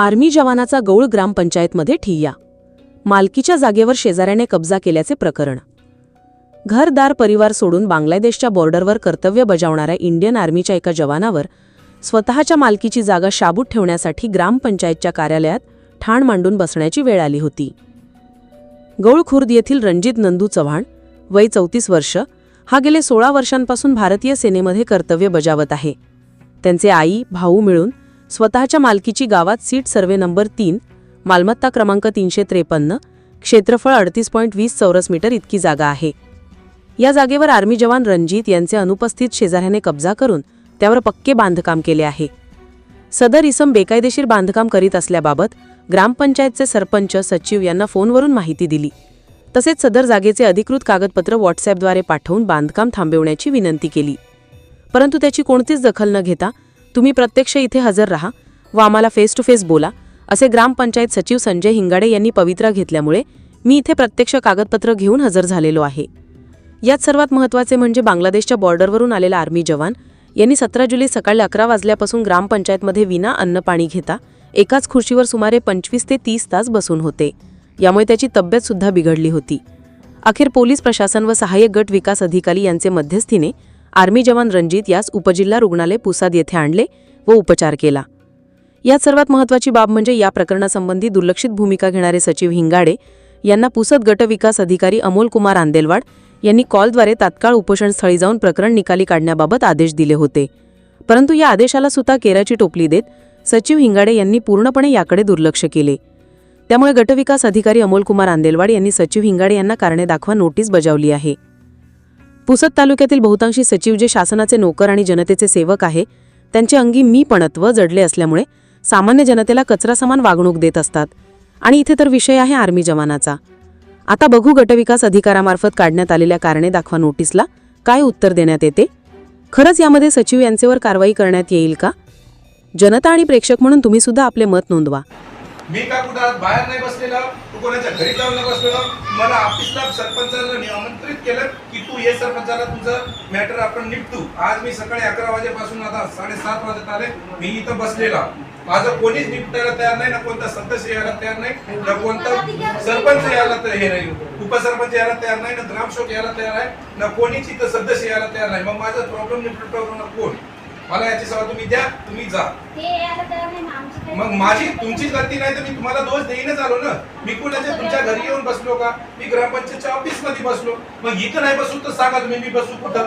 Army जवानाचा गौळ ग्रामपंचायतमध्ये ठिय्या. मालकीच्या जागेवर शेजाऱ्याने कब्जा केल्याचे प्रकरण. घरदार परिवार सोडून बांगलादेशच्या बॉर्डरवर कर्तव्य बजावणाऱ्या इंडियन आर्मीच्या एका जवानावर स्वतःच्या मालकीची जागा शाबूत ठेवण्यासाठी ग्रामपंचायतच्या कार्यालयात ठाण मांडून बसण्याची वेळ आली होती. गौळ खुर्द येथील रणजित नंदू चव्हाण वय चौतीस वर्ष हा गेले सोळा वर्षांपासून भारतीय सेनेमध्ये कर्तव्य बजावत आहे. त्यांचे आई भाऊ मिळून स्वतःच्या मालकीची गावात सीट सर्वे नंबर तीन मालमत्ता क्रमांक तीनशे त्रेपन्न क्षेत्रफळ अडतीस पॉईंट वीस चौरस मीटर इतकी जागा आहे. या जागेवर आर्मी जवान रणजित यांचे अनुपस्थित शेजाऱ्याने कब्जा करून त्यावर पक्के बांधकाम केले आहे. सदर इसम बेकायदेशीर बांधकाम करीत असल्याबाबत ग्रामपंचायतचे सरपंच सचिव यांना फोनवरून माहिती दिली. तसेच सदर जागेचे अधिकृत कागदपत्र व्हॉट्सॲपद्वारे पाठवून बांधकाम थांबवण्याची विनंती केली. परंतु त्याची कोणतीच दखल न घेता तुम्ही प्रत्यक्ष इथे हजर राहा व आम्हाला फेस टू फेस बोला असे ग्रामपंचायत सचिव संजय हिंगाडे यांनी पवित्रा घेतल्यामुळे मी इथे प्रत्यक्ष कागदपत्र घेऊन हजर झालेलो आहे. यात सर्वात महत्त्वाचे म्हणजे बांगलादेशच्या बॉर्डरवरून आलेला आर्मी जवान यांनी सतरा जुलै सकाळी अकरा वाजल्यापासून ग्रामपंचायतमध्ये विना अन्न पाणी घेता एकाच खुर्चीवर सुमारे पंचवीस ते तीस तास बसून होते. यामुळे त्याची तब्येतसुद्धा बिघडली होती. अखेर पोलीस प्रशासन व सहाय्यक गट विकास अधिकारी यांचे मध्यस्थीने आर्मी जवान रणजित यास उपजिल्हा रुग्णालय पुसाद येथे आणले व उपचार केला. यात सर्वात महत्त्वाची बाब म्हणजे या प्रकरणासंबंधी दुर्लक्षित भूमिका घेणारे सचिव हिंगाडे यांना पुसद गट विकास अधिकारी अमोल कुमार आंदेलवाड यांनी कॉलद्वारे तात्काळ उपोषणस्थळी जाऊन प्रकरण निकाली काढण्याबाबत आदेश दिले होते. परंतु या आदेशाला सुद्धा केराची टोपली देत सचिव हिंगाडे यांनी पूर्णपणे याकडे दुर्लक्ष केले. त्यामुळे गटविकास अधिकारी अमोल कुमार आंदेलवाड यांनी सचिव हिंगाडे यांना कारणे दाखवा नोटीस बजावली आहे. पुसद तालुक्यातील बहुतांशी सचिव जे शासनाचे नोकर आणि जनतेचे सेवक आहे त्यांचे अंगी मी पणत्व जडले असल्यामुळे सामान्य जनतेला कचरा समान वागणूक देत असतात. आणि इथे तर विषय आहे आर्मी जवानाचा. आता बघू गटविकास अधिकारामार्फत काढण्यात आलेल्या कारणे दाखवा नोटीसला काय उत्तर देण्यात येते? खरंच यामध्ये सचिव यांचेवर कारवाई करण्यात येईल का? जनता आणि प्रेक्षक म्हणून तुम्ही सुद्धा आपले मत नोंदवा. मी का कुठं बाहेर नाही बसलेला? तू कोणाच्या घरी जाऊन नाही बसलेला? मला ऑफिसला सरपंचाला आमंत्रित केलं की तू हे सरपंचाला तुझं मॅटर आपण निपटू. आज मी सकाळी अकरा वाजेपासून आता साडेसात वाजत आले. मी इथं बसलेला. माझं कोणीच निपटायला तयार नाही ना कोणता सदस्य यायला तयार नाही ना कोणता सरपंच यायला हे नाही. उपसरपंच यायला तयार नाही ना ग्रामसेवक यायला तयार आहे ना कोणीच इथं सदस्य यायला तयार नाही. मग माझा प्रॉब्लेम निपटवणार कोण? मला याची सेवा तुम्ही द्या तुम्ही जा. मग माझी तुमची गलती नाही तर मी तुम्हाला दोष देईनच आलो ना. मी कुणाच्या तुमच्या घरी येऊन बसलो का? मी ग्रामपंचायतच्या ऑफिसमध्ये बसलो. मग इथं नाही बसू तर सांगा तुम्ही मी बसू कुठं?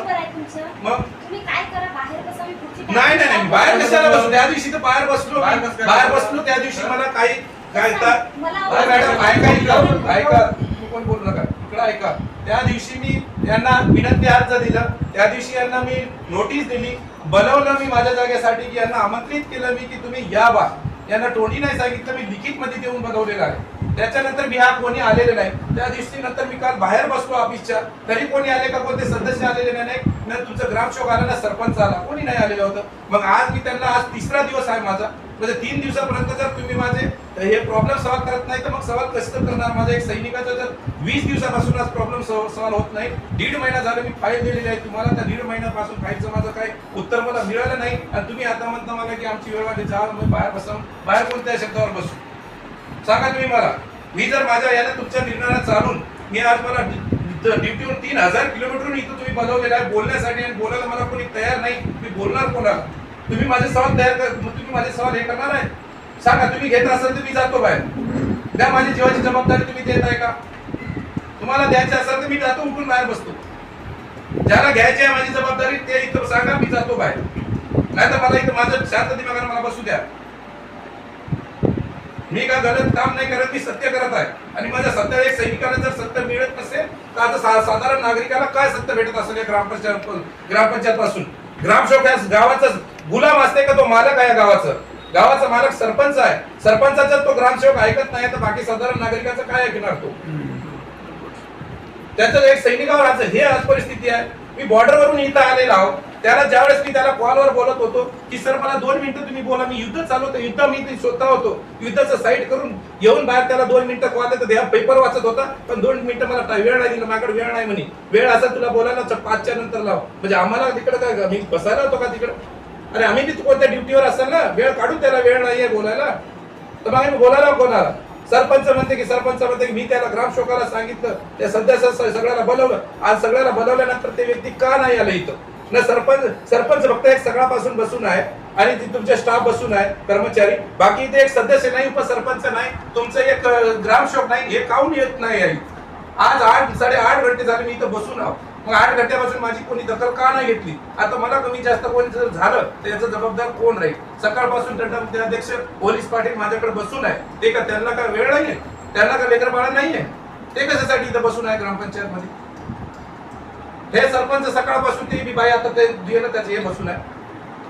मग? तुम्ही काय करा बाहेर बसा मी पुढची नाही नाही नाही बाहेर कशाला बसलो त्या दिवशी तर बाहेर बसलो बाहेर बसलो त्या दिवशी मला काही काय मॅडम ऐका ऐका ऐका तू पण बोलू नका. इकडे ऐका. त्या दिवशी मी यांना विनंती अर्ज दिला. त्या दिवशी यांना मी नोटीस दिली. बनवलं मी माझ्या जागेसाठी की यांना आमंत्रित केलं मी की तुम्ही या बा. यांना तोंडी नाही सांगितलं मी लिखित मध्ये देऊन बघवलेलं आहे. त्याच्यानंतर मी हा कोणी आलेले नाही. त्या दिवशी नंतर मी काल बाहेर बसलो ऑफिसच्या तरी कोणी आले का कोणते सदस्य आलेले नाही. ना तुमचं ग्रामसेवक आला ना सरपंच आला. कोणी नाही आलेलं होतं. मग आज मी त्यांना आज तिसरा दिवस आहे माझा. म्हणजे तीन दिवसापर्यंत जर तुम्ही माझे हे प्रॉब्लेम सॉल्व्ह करत नाही तर मग सवाल कसं करणार? माझ्या एक सैनिकाचा जर वीस दिवसापासून आज प्रॉब्लेम सॉल्व्ह होत नाही. दीड महिना झाला मी फाईल दिलेली आहे तुम्हाला. त्या दीड महिन्यापासून फाईलचं माझं काही उत्तर मला मिळालं नाही. आणि तुम्ही आता म्हणता मला की आमची वेळ वाटते जा मी बाहेर बसा बाहेर कोणत्या शब्दावर बसू. सांगा तुम्ही मला मी जर माझ्या याने तुमच्या निर्णयाला चालून मी आज मला ड्युटीवर तीन हजार किलोमीटरहून इथं तुम्ही बनवलेला आहे. बोलण्यासाठी आणि बोलायला मला कोणी तयार नाही. मी बोलणार कोणाला? तुम्ही माझे सवाल तयार कर तुम्ही माझे सवाल हे करणार आहे. सांगा तुम्ही घेत असाल तर मी जातो बाहेर. द्या माझी जीवाची जबाबदारी तुम्ही देत आहे का? तुम्हाला द्यायची असेल तर मी जातो उठून बाहेर बसतो. ज्याला घ्यायची आहे माझी जबाबदारी ते इथं सांगा मी जातो बाहेर. नाही तर मला इथं माझं शांत दिमागाने मला बसू द्या. मी का गलत काम नाही करत मी सत्य करत आहे. आणि माझ्या सत्य एक सैनिकाला जर सत्य मिळत नसेल तर आता सा- साधारण नागरिकाला काय सत्य भेटत असेल या ग्रामपंचायत ग्रामपंचायत पासून ग्रामसेवक गावाचाच गुलाम असते का तो मालक आहे गावाचं? गावाचा मालक सरपंच आहे. सरपंचाचा तो ग्रामसेवक ऐकत नाही तर बाकी साधारण नागरिकाचं काय ऐकणार तो? त्याचं एक सैनिकावर आज हे आज परिस्थिती आहे. मी बॉर्डरवरून इथं आलेला आहो. त्याला ज्यावेळेस मी त्याला कॉलवर बोलत होतो की सर मला दोन मिनिटं तुम्ही बोला मी युद्ध चालू युद्ध मी स्वतः होतो. युद्धाचं साईड करून येऊन बाहेर त्याला दोन मिनिटं कॉल देतो. द्या पेपर वाचत होता. पण दोन मिनिटं मला वेळ नाही दिला. माझ्याकडे वेळ नाही म्हणे. वेळ असा तुला बोलायला पाचच्या नंतर लाव म्हणजे आम्हाला तिकडे काय मी बसायला होतो का तिकडे? अरे आम्ही तिथे कोणत्या ड्युटीवर असाल ना वेळ काढू त्याला वेळ नाहीये बोलायला. तर मग आम्ही बोलायला कोणाला? सरपंच म्हणते की सरपंच म्हणते की मी त्याला ग्रामशोकाला सांगितलं. त्या सध्या सगळ्याला बोलवलं. आज सगळ्याला बोलवल्यानंतर ते व्यक्ती का नाही आलं इथं? ना सरपंच सरपंच फक्त एक सगळ्यापासून बसून आहे आणि ती तुमच्या स्टाफ बसून आहे कर्मचारी. बाकी इथे एक सदस्य नाही उपसरपंच नाही. तुमचं एक ग्रामशोक नाही हे काहून येत नाही आहे? आज आठ साडेआठ घंटे झाले मी इथं बसून आहो. मग आठ घंट्यापासून माझी कोणी दखल का नाही घेतली? आता मला कमी जास्त कोणी जर झालं तर याचा जबाबदार कोण राहील? सकाळपासून तंटा- अध्यक्ष पोलीस पाटील माझ्याकडे बसून आहे. ते का त्यांना काय वेळ नाहीये त्यांना का लेकर बाळा आहे? ते कशासाठी इथं बसून आहे ग्रामपंचायत मध्ये हे सरपंच सकाळपासून ते बी बाई आता ते दिलं त्याचे हे बसून आहे.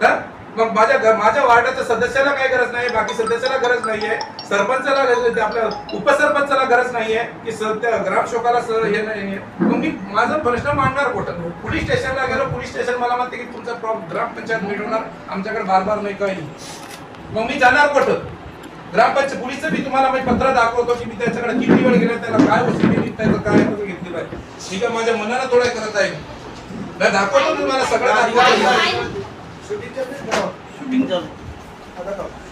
हा? मग माझ्या घर माझ्या वार्डाच्या सदस्याला काही गरज नाही बाकी सदस्याला गरज नाहीये. सरपंचाला गरज आपल्या उपसरपंचाला गरज नाहीये की सध्या ग्रामशोकाला सर हे नाहीये मग मी माझा प्रश्न मांडणार कुठं? पोलीस स्टेशनला गेलो पोलीस स्टेशन मला म्हणते की तुमचा प्रॉब्लेम ग्रामपंचायत मिळवणार आमच्याकडे बार बार नाही काही मग मी जाणार कुठं? ग्रामपंचायत पोलीसचं मी तुम्हाला मी पत्र दाखवतो की मी त्याच्याकडे किती वेळ गेला त्याला काय वस्तू केली त्याचं काय घेतली पाहिजे. मी काय माझ्या मनानं थोडं करत आहे. मी दाखवतो तुम्हाला सगळं. दाखवतो काय- शूटिंग चालू